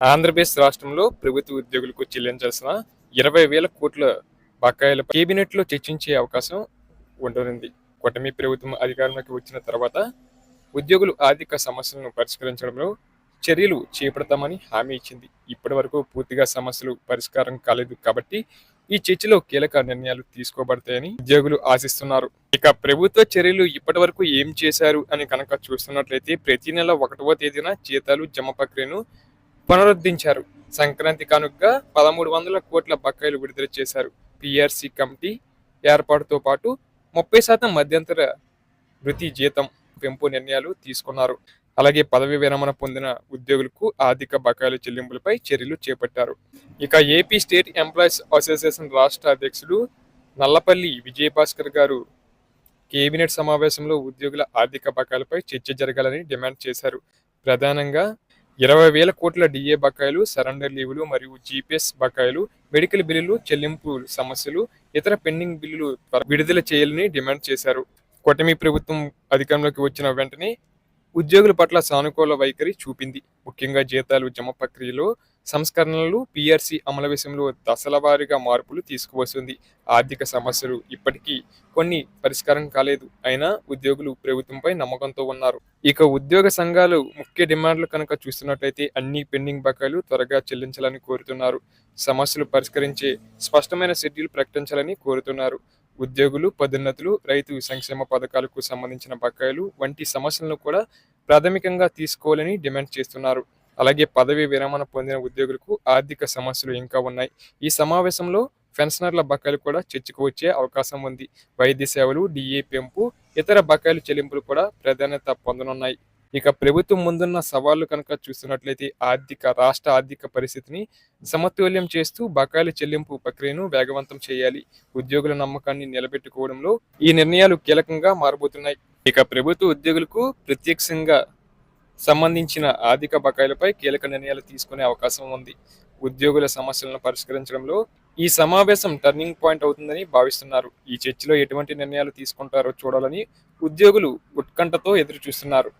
ఆంధ్రప్రదేశ్ రాష్ట్రంలో ప్రభుత్వ ఉద్యోగులకు చెల్లించాల్సిన ఇరవై వేల కోట్ల బకాయిల కేబినెట్లో చర్చించే అవకాశం ఉండనుంది. కూటమి ప్రభుత్వం అధికారంలోకి వచ్చిన తర్వాత ఉద్యోగులు ఆర్థిక సమస్యలను పరిష్కరించడంలో చర్యలు చేపడతామని హామీ ఇచ్చింది. ఇప్పటి వరకు పూర్తిగా సమస్యలు పరిష్కారం కాలేదు కాబట్టి ఈ చర్చలో కీలక నిర్ణయాలు తీసుకోబడతాయని ఉద్యోగులు ఆశిస్తున్నారు. ఇక ప్రభుత్వ చర్యలు ఇప్పటి వరకు ఏం చేశారు అని కనుక చూస్తున్నట్లయితే ప్రతి నెల ఒకటవ తేదీన జీతాలు జమ ప్రక్రియను పునరుద్ధరించారు. సంక్రాంతి కానుకగా పదమూడు వందల కోట్ల బకాయిలు విడుదల చేశారు. పిఆర్సి కమిటీ ఏర్పాటుతో పాటు ముప్పై శాతం మధ్యంతర వృత్తి జీతం పెంపు నిర్ణయాలు తీసుకున్నారు. అలాగే పదవి విరమణ పొందిన ఉద్యోగులకు ఆర్థిక బకాయిల చెల్లింపులపై చర్యలు చేపట్టారు. ఇక ఏపీ స్టేట్ ఎంప్లాయీస్ అసోసియేషన్ రాష్ట్ర అధ్యక్షుడు నల్లపల్లి విజయభాస్కర్ గారు కేబినెట్ సమావేశంలో ఉద్యోగుల ఆర్థిక బకాయిలపై చర్చ జరగాలని డిమాండ్ చేశారు. ప్రధానంగా ఇరవై వేల కోట్ల డిఏ బకాయిలు సరెండర్ లీవులు మరియు జీపీఎస్ బకాయిలు మెడికల్ బిల్లులు చెల్లింపు సమస్యలు ఇతర పెండింగ్ బిల్లులు విడుదల చేయాలని డిమాండ్ చేశారు. కూటమి ప్రభుత్వం అధికారంలోకి వచ్చిన వెంటనే ఉద్యోగుల పట్ల సానుకూల వైఖరి చూపింది. ముఖ్యంగా జీతాలు జమ ప్రక్రియలో సంస్కరణలు పీఆర్సీ అమలు విషయంలో దశల వారీగా మార్పులు తీసుకువస్తుంది. ఆర్థిక సమస్యలు ఇప్పటికీ కొన్ని పరిష్కారం కాలేదు. అయినా ఉద్యోగులు ప్రభుత్వంపై నమ్మకంతో ఉన్నారు. ఇక ఉద్యోగ సంఘాలు ముఖ్య డిమాండ్లు కనుక చూస్తున్నట్లయితే అన్ని పెండింగ్ బకాయిలు త్వరగా చెల్లించాలని కోరుతున్నారు. సమస్యలు పరిష్కరించే స్పష్టమైన షెడ్యూల్ ప్రకటించాలని కోరుతున్నారు. ఉద్యోగులు పదోన్నతులు రైతు సంక్షేమ పథకాలకు సంబంధించిన బకాయిలు వంటి సమస్యలను కూడా ప్రాథమికంగా తీసుకోవాలని డిమాండ్ చేస్తున్నారు. అలాగే పదవీ విరమణ పొందిన ఉద్యోగులకు ఆర్థిక సమస్యలు ఇంకా ఉన్నాయి. ఈ సమావేశంలో పెన్షనర్ల బకాయిలు కూడా చర్చకు వచ్చే అవకాశం ఉంది. వైద్య సేవలు డిఏ పెంపు ఇతర బకాయిలు చెల్లింపులు కూడా ప్రాధాన్యత పొందనున్నాయి. ఇక ప్రభుత్వం ముందున్న సవాళ్ళు కనుక చూస్తున్నట్లయితే ఆర్థిక రాష్ట్ర ఆర్థిక పరిస్థితిని సమతుల్యం చేస్తూ బకాయిల చెల్లింపు ప్రక్రియను వేగవంతం చేయాలి. ఉద్యోగుల నమ్మకాన్ని నిలబెట్టుకోవడంలో ఈ నిర్ణయాలు కీలకంగా మారబోతున్నాయి. ఇక ప్రభుత్వ ఉద్యోగులకు ప్రత్యక్షంగా సంబంధించిన ఆర్థిక బకాయిలపై కీలక నిర్ణయాలు తీసుకునే అవకాశం ఉంది. ఉద్యోగుల సమస్యలను పరిష్కరించడంలో ఈ సమావేశం టర్నింగ్ పాయింట్ అవుతుందని భావిస్తున్నారు. ఈ చర్చలో ఎటువంటి నిర్ణయాలు తీసుకుంటారో చూడాలని ఉద్యోగులు ఉత్కంఠతో ఎదురు చూస్తున్నారు